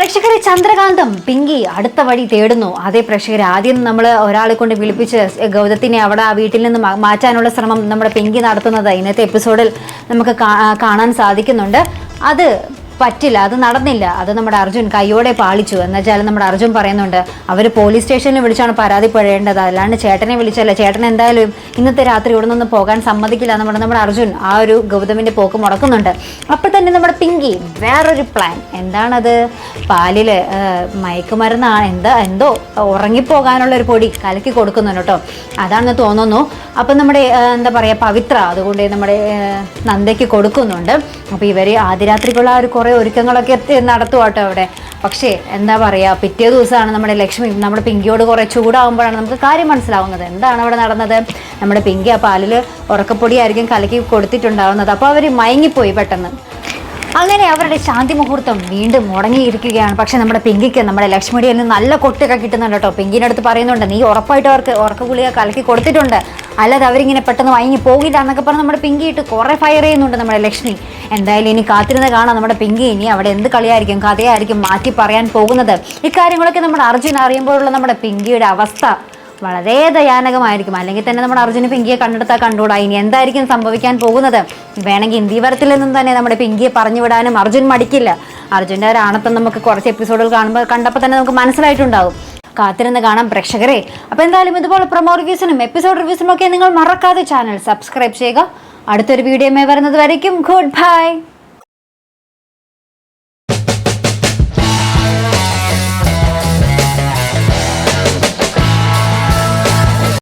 പ്രേക്ഷകരെ ചന്ദ്രകാന്തം പിങ്കി അടുത്ത വഴി തേടുന്നു. അതേ പ്രേക്ഷകരെ ആദ്യം നമ്മൾ ഒരാളെ കൊണ്ട് വിളിപ്പിച്ച് ഗൗതത്തിനെ അവിടെ ആ വീട്ടിൽ നിന്ന് മാറ്റാനുള്ള ശ്രമം നമ്മുടെ പിങ്കി നടത്തുന്നത് ഇന്നത്തെ എപ്പിസോഡിൽ നമുക്ക് കാണാൻ സാധിക്കുന്നുണ്ട്. അത് പറ്റില്ല അത് നടന്നില്ല. അത് നമ്മുടെ അർജുൻ കൈയോടെ പാളിച്ചു. എന്നുവെച്ചാൽ നമ്മുടെ അർജുൻ പറയുന്നുണ്ട് അവർ പോലീസ് സ്റ്റേഷനിൽ വിളിച്ചാണ് പരാതിപ്പെടേണ്ടത് അല്ലാണ്ട് ചേട്ടനെ വിളിച്ചല്ല. ചേട്ടൻ എന്തായാലും ഇന്നത്തെ രാത്രി ഇവിടെ നിന്ന് പോകാൻ സമ്മതിക്കില്ല നമ്മുടെ നമ്മുടെ അർജുൻ ആ ഒരു ഗൗതമിന്റെ പോക്ക് മുടക്കുന്നുണ്ട്. അപ്പോൾ തന്നെ നമ്മുടെ പിങ്കി വേറൊരു പ്ലാൻ എന്താണത്? പാലിൽ മയക്കുമരുന്നാണ്. എന്താ എന്തോ ഉറങ്ങിപ്പോകാനുള്ള ഒരു പൊടി കലക്കി കൊടുക്കുന്നുണ്ട് കേട്ടോ. അതാണെന്ന് തോന്നുന്നു. അപ്പം നമ്മുടെ എന്താ പറയുക പവിത്ര അതുകൊണ്ട് നമ്മുടെ നന്ദയ്ക്ക് കൊടുക്കുന്നുണ്ട്. അപ്പോൾ ഇവർ ആദ്യരാത്രിക്കുള്ള ഒരു കുറേ ഒരുക്കങ്ങളൊക്കെ എത്തി- നടത്തുക അവിടെ. പക്ഷേ എന്താ പറയുക പിറ്റേ ദിവസമാണ് നമ്മുടെ ലക്ഷ്മി നമ്മുടെ പിങ്കിയോട് കുറേ ചൂടാകുമ്പോഴാണ് നമുക്ക് കാര്യം മനസ്സിലാവുന്നത്. എന്താണ് അവിടെ നടന്നത്? നമ്മുടെ പിങ്കി ആ പാലിൽ ഉറക്കപ്പൊടിയായിരിക്കും കലക്കി കൊടുത്തിട്ടുണ്ടാവുന്നത്. അപ്പോൾ അവർ മയങ്ങിപ്പോയി പെട്ടെന്ന്. അങ്ങനെ അവരുടെ ശാന്തി മുഹൂർത്തം വീണ്ടും മുടങ്ങിയിരിക്കുകയാണ്. പക്ഷെ നമ്മുടെ പിങ്കിക്ക് നമ്മുടെ ലക്ഷ്മിയുടെ നിന്ന് നല്ല കൊട്ടൊക്കെ കിട്ടുന്നുണ്ട് കേട്ടോ. പിങ്കിന്റെ അടുത്ത് പറയുന്നുണ്ട് നീ ഉറപ്പായിട്ട് അവർക്ക് ഉറക്ക ഗുളിക കലക്കി കൊടുത്തിട്ടുണ്ട്. അല്ലാതെ അവരിങ്ങനെ പെട്ടെന്ന് വാങ്ങി പോകില്ല എന്നൊക്കെ പറഞ്ഞ് നമ്മുടെ പിങ്കി ഇട്ട് കുറേ ഫയർ ചെയ്യുന്നുണ്ട് നമ്മുടെ ലക്ഷ്മി. എന്തായാലും ഇനി കാത്തിരുന്ന് കാണാം നമ്മുടെ പിങ്കി. ഇനി അവിടെ എന്ത് കളിയായിരിക്കും കഥയായിരിക്കും മാറ്റി പറയാൻ പോകുന്നത്. ഇക്കാര്യങ്ങളൊക്കെ നമ്മുടെ അർജുൻ അറിയുമ്പോഴുള്ള നമ്മുടെ പിങ്കിയുടെ അവസ്ഥ. വളരെ ദയാനകമായിരിക്കും. അല്ലെങ്കിൽ തന്നെ നമ്മുടെ അർജുന പിങ്കിയെ കണ്ടെടുത്താൽ കണ്ടുകൂടാ. ഇനി എന്തായിരിക്കും സംഭവിക്കാൻ പോകുന്നത്? വേണമെങ്കിൽ ഇന്ത്യവരത്തിൽ നിന്നും തന്നെ നമ്മുടെ പിങ്കിയെ പറഞ്ഞു വിടാനും അർജുൻ മടിക്കില്ല. അർജുന്റെ ഒരു ആണത്തം നമുക്ക് കുറച്ച് എപ്പിസോഡുകൾ കാണുമ്പോൾ കണ്ടപ്പോൾ തന്നെ നമുക്ക് മനസ്സിലായിട്ടുണ്ടാകും കാത്തിരുന്ന് കാണാം പ്രേക്ഷകരെ. അപ്പോൾ എന്തായാലും ഇതുപോലെ പ്രൊമോ റിവ്യൂസിനും എപ്പിസോഡ് റിവ്യൂസിനും ഒക്കെ നിങ്ങൾ മറക്കാതെ ചാനൽ സബ്സ്ക്രൈബ് ചെയ്യുക. അടുത്തൊരു വീഡിയോ വരുന്നത് വരയ്ക്കും. Good bye